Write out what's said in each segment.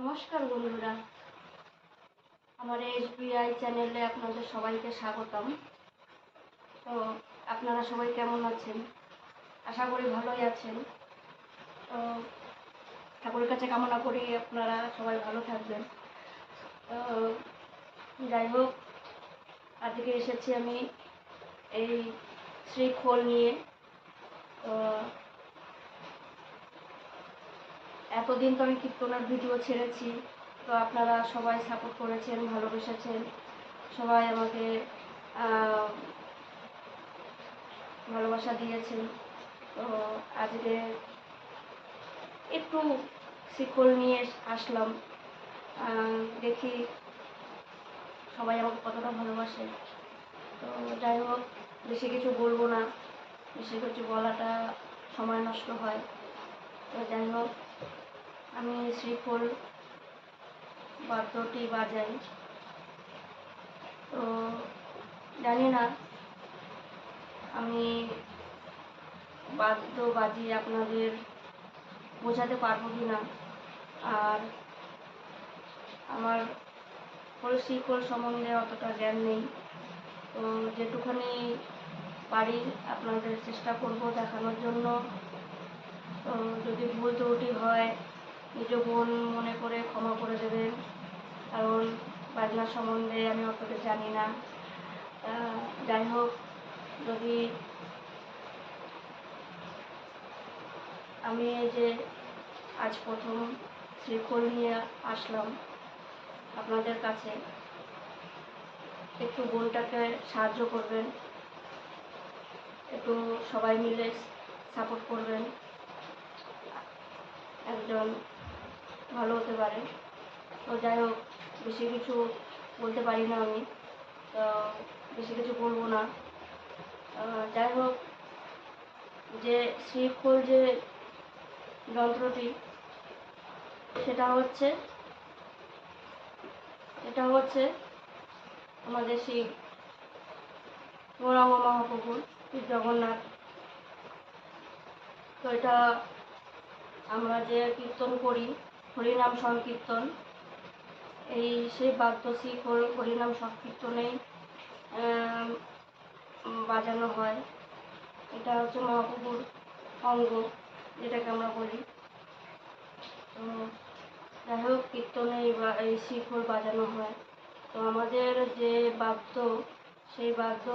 নমস্কার বন্ধুরা। আমার এস এসবিআই চ্যানেলে আপনাদের সবাইকে স্বাগতম। তো আপনারা সবাই কেমন আছেন? আশা করি ভালোই আছেন। তো ঠাকুরের কাছে কামনা করি আপনারা সবাই ভালো থাকবেন। তো যাই হোক, আজকে এসেছি আমি এই শ্রীখোল নিয়ে। তো এতদিন তো আমি কীর্তনের ভিডিও ছেড়েছি, তো আপনারা সবাই সাপোর্ট করেছেন, ভালোবেসেছেন। সবাই আমাকে ভালোবাসা দিয়েছেন। তো আজকে একটু শিকল নিয়ে আসলাম। দেখি সবাই আমাকে কতটা ভালোবাসে। তো যাই হোক, বেশি কিছু বলব না। বেশি কিছু বলাটা সময় নষ্ট হয়। আমি শ্রীফল বাদ্যটি বাজাই। তো জানি না, আমি বাদ্য বাজিয়ে আপনাদের বোঝাতে পারব কি না আর আমার ফল শিকল সম্বন্ধে অতটা জ্ঞান নেই। তো যেটুখানি পারি আপনাদের চেষ্টা করব দেখানোর জন্য। যদি ভুল ত্রুটি হয় নিজ বোন মনে করে ক্ষমা করে দেবেন কারণ বাজনা সম্বন্ধে আমি অতটা জানি না। যাই হোক, যদি আমি এই যে আজ প্রথম শ্রীখোল নিয়ে আসলাম আপনাদের কাছে, একটু বোনটাকে সাহায্য করবেন। একটু সবাই মিলে সাপোর্ট করবেন। একজন ভালো হতে পারে। তো যাই হোক, বেশি কিছু বলতে পারি না আমি। তো বেশি কিছু বলব না। যাই হোক, যে শ্রীখোল যে যন্ত্রটি, সেটা হচ্ছে, এটা হচ্ছে আমাদের শিব গৌরাঙ্গ মহাপ্রভুর জগন্নাথ। তো এটা আমরা যে কীর্তন করি হরিনাম সংকীর্তন। এই সেই হল হরিনাম সংকীর্তনেই বাজানো হয়। এটা হচ্ছে মহাপ্রভুর অঙ্গ, যেটাকে আমরা বলি। তো যাই হোক, কীর্তনে এই শিখর বাজানো হয়। তো আমাদের যে বাদ্য, সেই বাদ্য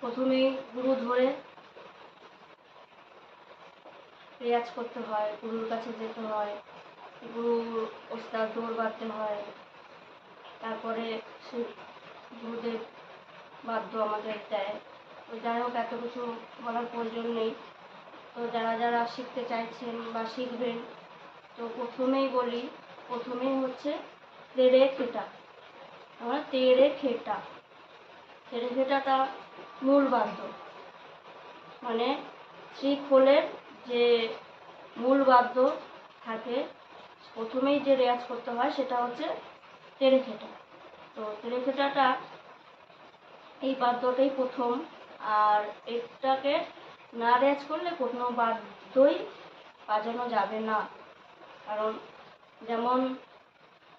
প্রথমেই গুরু ধরে রেয়াজ করতে হয়, গুরুর কাছে যেতে হয় গুরু ওস্তাদ দৌড় বাঁধতে হয়। তারপরে সে গুরুদেব বাদ্য আমাদের দেয়। তো যাই হোক, এত কিছু বলার প্রয়োজন নেই। তো যারা যারা শিখতে চাইছেন বা শিখবেন, তো প্রথমেই বলি, প্রথমেই হচ্ছে তেড়ে খেটা আমরা তেড়ে খেটা তেরে খেটাটা মূল বাদ্য। মানে শ্রীখোলের যে মূল বাদ্য থাকে, প্রথমেই যে রেয়াজ করতে হয় সেটা হচ্ছে তেরেখেটা তো তেরেখেটাটা এই বাদ্যটাই প্রথম, আর এটাকে না রেয়াজ করলে কোনো বাদ্যই বাজানো যাবে না। কারণ যেমন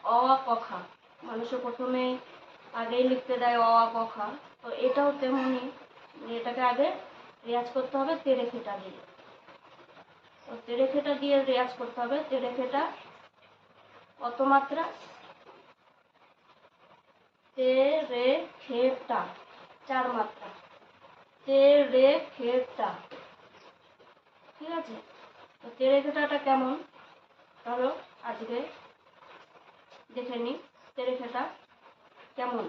অ, আ, ক, খা মানুষের প্রথমে আগেই লিখতে দেয় অ, আ, ক, খা, তো এটাও তেমনই, এটাকে আগে রেয়াজ করতে হবে তেরেখেটা দিয়ে। তো তেরেখেটা দিয়ে রেয়াজ করতে হবে। তেরেখেটা কত মাত্রা? তে রে খেটা চার মাত্রা। তে রে খেটা ঠিক আছে? তো তেরেখেটাটা কেমন? চলো আজকে দেখে নিই তেরেখেটা কেমন।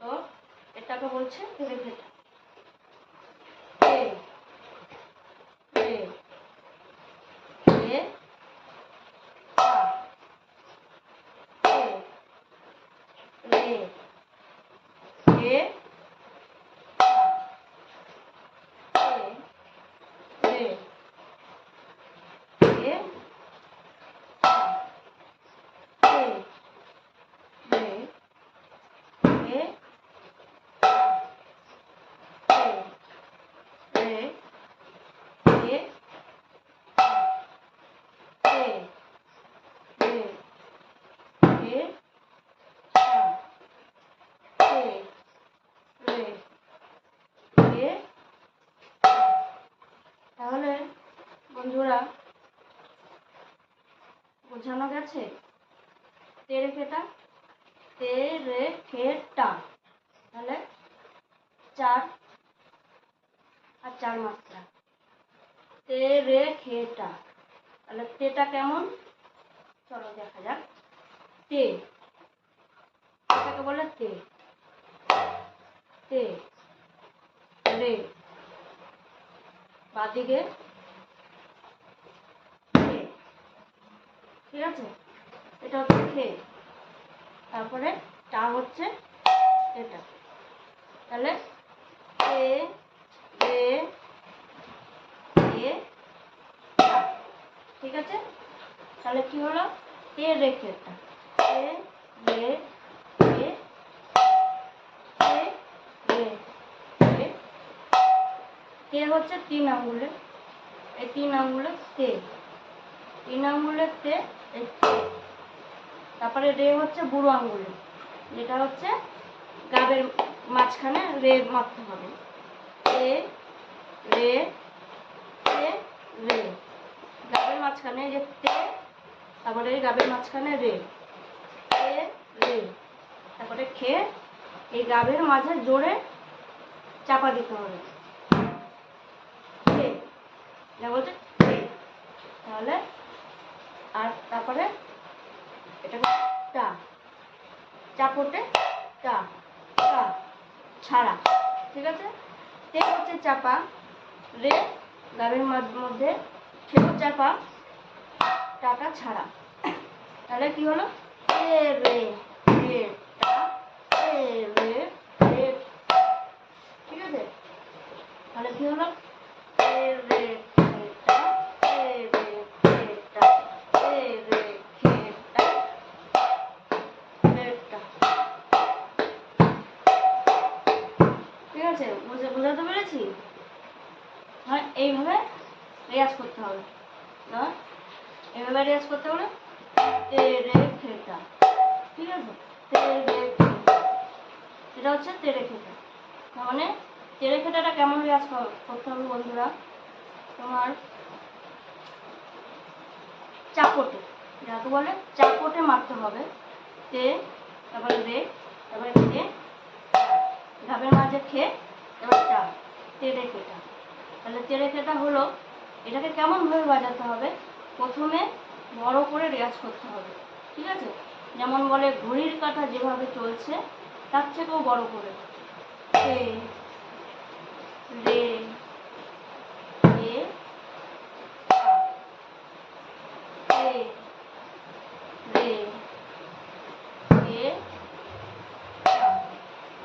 তো এটাকে বলছে তেরেখেটা। বোঝানো গেছে? তে রেখেটা তে রে খে টা তাহলে চার আর চার মাত্রা। তে রে খে টা তাহলে তেটা কেমন? চলো দেখা যাক। তে। বলে তে। তে। রে বাদিকে ঠিক আছে? এটা হচ্ছে খে তারপরে টা হচ্ছে এটা। তাহলে এ এ এ ঠিক আছে? তাহলে কি হলো? তে রেখে এটা এ এ এ এ হচ্ছে তিন আঙ্গুলে। এই তিন আঙ্গুলে তে তিন আঙ্গুলের তে তারপরে রে হচ্ছে বুড়ো আঙ্গুলে, যেটা হচ্ছে গাবের মাঝখানে রে মারতে হবে। এ, রে রে। গাবের মাঝখানে যে তে, তারপরে গাবের মাঝখানে রে। রে। তারপরে খে, এই গাবের মাঝে জোরে চাপা দিতে হবে। বলছে তাহলে আর তারপরে এটা টা। চাপোটে টা টা, ছাড়া। ঠিক আছে? তে হচ্ছে চাপা রে গাবের মধ্যে খেও চাপা টাটা ছাড়া। তাহলে কি হলো? রে রে, টা। এ, রে রে, ঠিক আছে? তাহলে কি হলো? এ, রে এইভাবে করতে হবে তে রে খেটা। ঠিক আছে? তে রে খেটা। এটা হচ্ছে তেরে খেটা। তার মানে তেরে খেটাটা কেমন রেয়াজ করতে হবে বন্ধুরা? তোমার চাপটে। যাকে বলে চাপটে মারতে হবে। তে, তারপরে রে তারপরে খে ঘাবের মাঝে খে এবার চা তেরে খেটা। তাহলে তেরে খেটা হলো, এটাকে কেমনভাবে বাজাতে হবে? প্রথমে বড় করে রেয়াজ করতে হবে, ঠিক আছে? যেমন বলে ঘড়ির কাঁটা যেভাবে চলছে, তার থেকেও বড় করে। রে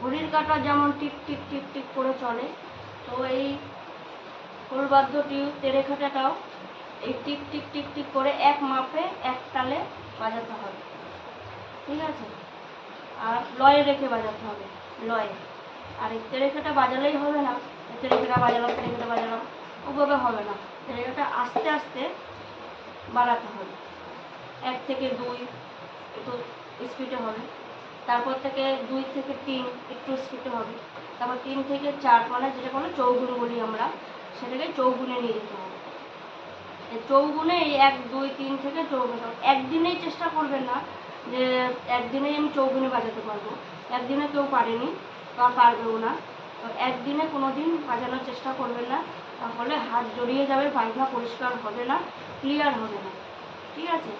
ঘড়ির কাঁটা যেমন টিক টিক টিক টিক করে চলে, তো এই ফুলবাদ্যটি তেরেখাটাটাও এই টিক টিক টিক টিক করে এক মাপে, এক তালে বাজাতে হবে। ঠিক আছে? আর লয়ে রেখে বাজাতে হবে, লয়ে। আর এই তেরেখাটা বাজালেই হবে না। তেরেখাটা বাজালাম তেরেখাটা বাজালাম ওভাবে হবে না। তেরেখাটা আস্তে আস্তে বাড়াতে হবে। এক থেকে দুই একটু স্পিডে হবে। তারপর থেকে দুই থেকে তিন একটু স্পিডে হবে। তারপর তিন থেকে চার মানে যেটা বলে চৌগুণ বলি আমরা, সেটাকে চৌগুণে নিয়ে যেতে হবে। চৌগুণে এই এক, দুই, তিন থেকে চৌগুণ একদিনেই চেষ্টা করবেন না যে একদিনেই আমি চৌগুণে বাজাতে পারব। একদিনে কেউ পারেনি বা পারবেও না। তো একদিনে কোনো দিন বাজানোর চেষ্টা করবেন না, তাহলে হাত জড়িয়ে যাবে পায়খা পরিষ্কার হবে না ক্লিয়ার হবে না। ঠিক আছে?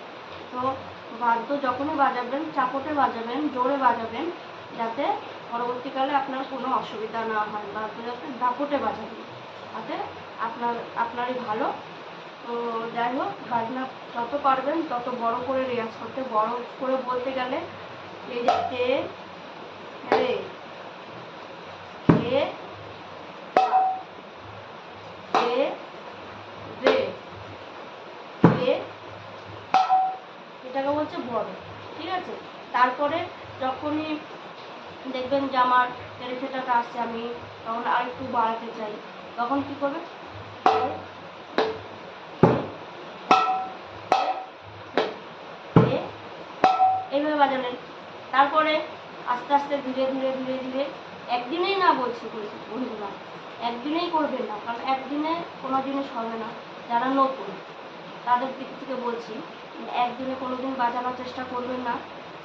তো বাদ্য যখনই বাজাবেন, চাপটে বাজাবেন, জোরে বাজাবেন, যাতে পরবর্তীকালে আপনার কোনো অসুবিধা না হয় বাদ্য যাতে দাপটে বাজাবেন তাতে আপনার, আপনারই ভালো তো যাই হোক, বাজনা যত পারবেন, তত বড় করে রেয়াজ করতে, বড় করে বলতে গেলে এই যে কে রে, কে, এটাকে বলছে বড়, ঠিক আছে? তারপরে যখনই দেখবেন যে আমার তেরেফেটাটা আসছে আমি, তখন আর একটু বাড়াতে চাই, তখন কি করবে এইভাবে বাজালেন তারপরে আস্তে আস্তে ধীরে ধীরে ধীরে ধীরে একদিনেই না বলছি বন্ধুরা, একদিনেই করবেন না, কারণ একদিনে কোনো জিনিস হবে না যারা নতুন। তাদের দিক থেকে বলছি একদিনে কোনো দিন বাজানোর চেষ্টা করবেন না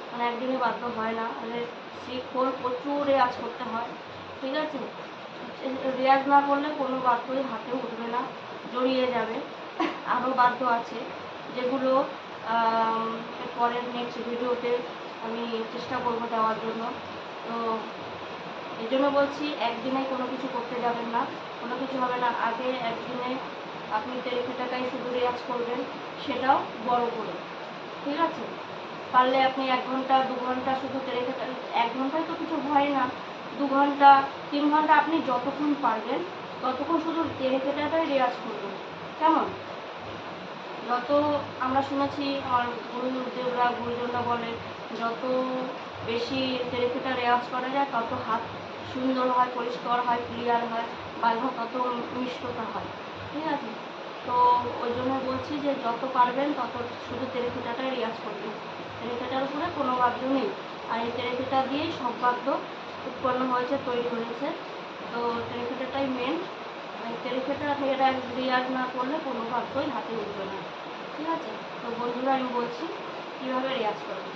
মানে একদিনে বাধ্য হয় না। মানে শিখর প্রচুর রেয়াজ করতে হয়, ঠিক আছে? রেয়াজ না করলে কোনো বাদ্যই হাতে উঠবে না, জড়িয়ে যাবে। আরও বাদ্য আছে, যেগুলো পরের নেক্সট ভিডিওতে আমি চেষ্টা করব দেওয়ার জন্য। তো এই জন্য বলছি, একদিনে কোনো কিছু করতে যাবেন না। কোনো কিছু হবে না। আগে একদিনে আপনি তেরেখে টাকায় শুধু রেয়াজ করবেন, সেটাও বড় করে। ঠিক আছে? পারলে আপনি এক ঘণ্টা, দু ঘণ্টা শুধু তেরেখে এক ঘন্টায় তো কিছু হয় না। দু ঘণ্টা, তিন ঘণ্টা আপনি যতক্ষণ পারবেন, ততক্ষণ শুধু তেরেখেটাটাই রেয়াজ করবেন। কেমন? যত আমরা শুনেছি আমার গুরুদেবরা গুরুজনরা বলে, যত বেশি তেরেখেটা রেওয়াজ করা যায়, তত হাত সুন্দর হয়, পরিষ্কার হয় ক্লিয়ার হয় বাঘা তত মিষ্টতা হয়। ঠিক আছে? তো ওই জন্য বলছি যে, যত পারবেন, তত শুধু তেরেখেটাটাই রেওয়াজ করবেন। তেরেখেটার উপরে কোনো বাদ্য নেই। আর এই তেরেখেটা দিয়েই সব বাদ্য উৎপন্ন হয়েছে, তৈরি হয়েছে। তো তেরেখেটাটাই মেন এই তেরেখেটা রেয়াজ রিয়াজ না করলে কোনো বাদ্যই হাতে উঠবে না। ঠিক আছে? তো বন্ধুরা, আমি বলছি কীভাবে রেয়াজ করবে?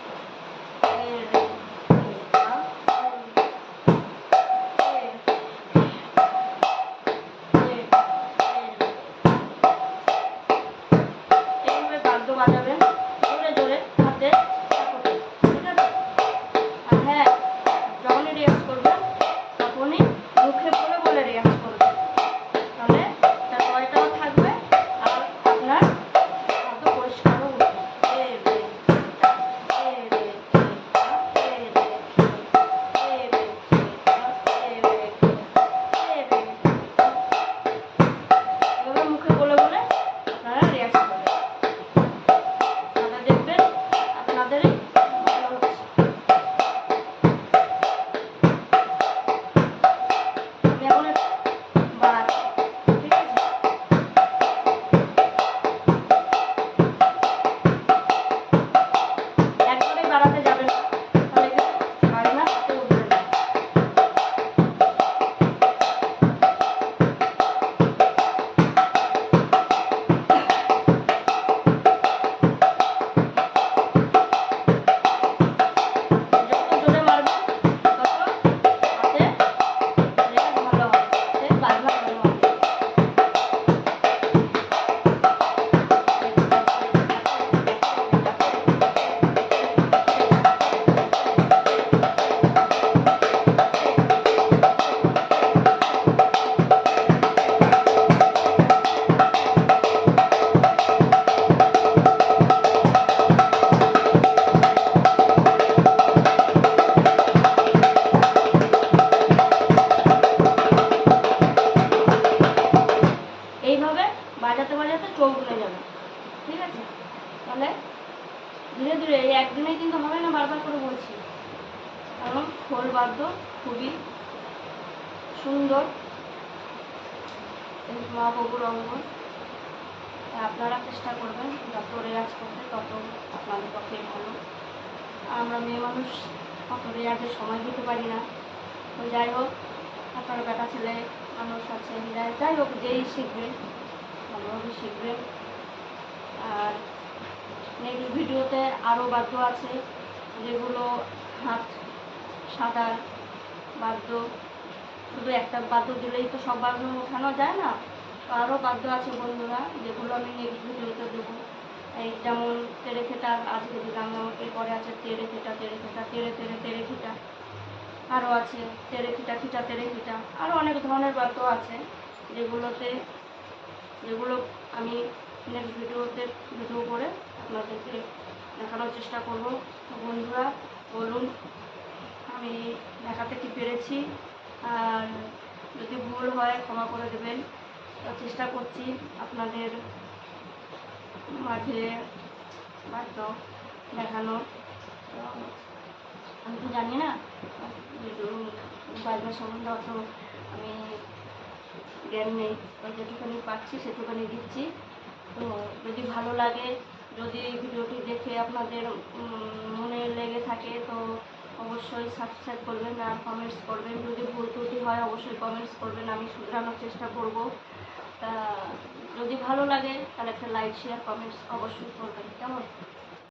একদিনে কিন্তু হবে না বারবার করে বলছি। কারণ খোল বাদ্য খুবই সুন্দর। এই মহাপ্রভুর অঙ্গ আপনারা চেষ্টা করবেন যত রেয়াজ করতে, তত আপনাদের পক্ষে ভালো। আমরা মেয়ে মানুষ অত রেয়াজের সময় দিতে পারি না। তো যাই হোক, আপনার বেটা ছেলে, মানুষ আছে যাই যাই হোক, যেই শিখবে, ভালোভাবে শিখবে। আর নেক্সট ভিডিওতে আরও বাদ্য আছে, যেগুলো হাত, সাদা বাদ্য, শুধু একটা বাদ্য দিলেই তো সব বাদ্য ওঠানো যায় না। আরও বাদ্য আছে বন্ধুরা, যেগুলো আমি নেক্সট ভিডিওতে দেবো। এই যেমন তেরে খেটা আজকে দিলাম, এরপরে আছে তেরে খেটা তেরে খেটা তেরে তেরে তেরে খিটা আরও আছে তেরে খিটা খিটা তেরে খিটা আরও অনেক ধরনের বাদ্য আছে যেগুলোতে, যেগুলো আমি নেক্সট ভিডিওতে ভিডিও করে আপনাদেরকে দেখানোর চেষ্টা করব। বন্ধুরা, বলুন, আমি দেখাতে কি পেরেছি? আর যদি ভুল হয়, ক্ষমা করে দেবেন। চেষ্টা করছি আপনাদের মাঝে বাদ্য দেখানোর। আমি তো জানি না বাজনা সম্বন্ধে অত আমি জ্ঞান নেই। যেটুখানি পাচ্ছি, সেটুখানি দিচ্ছি। তো যদি ভালো লাগে যদি এই ভিডিওটি দেখে আপনাদের মনে লেগে থাকে, তো অবশ্যই সাবস্ক্রাইব করবেন আর কমেন্টস করবেন। যদি ভুল ত্রুটি হয়, অবশ্যই কমেন্টস করবেন। আমি শুধরানোর চেষ্টা করব। তা, যদি ভালো লাগে, তাহলে একটা লাইক শেয়ার কমেন্টস অবশ্যই করবেন। কেমন?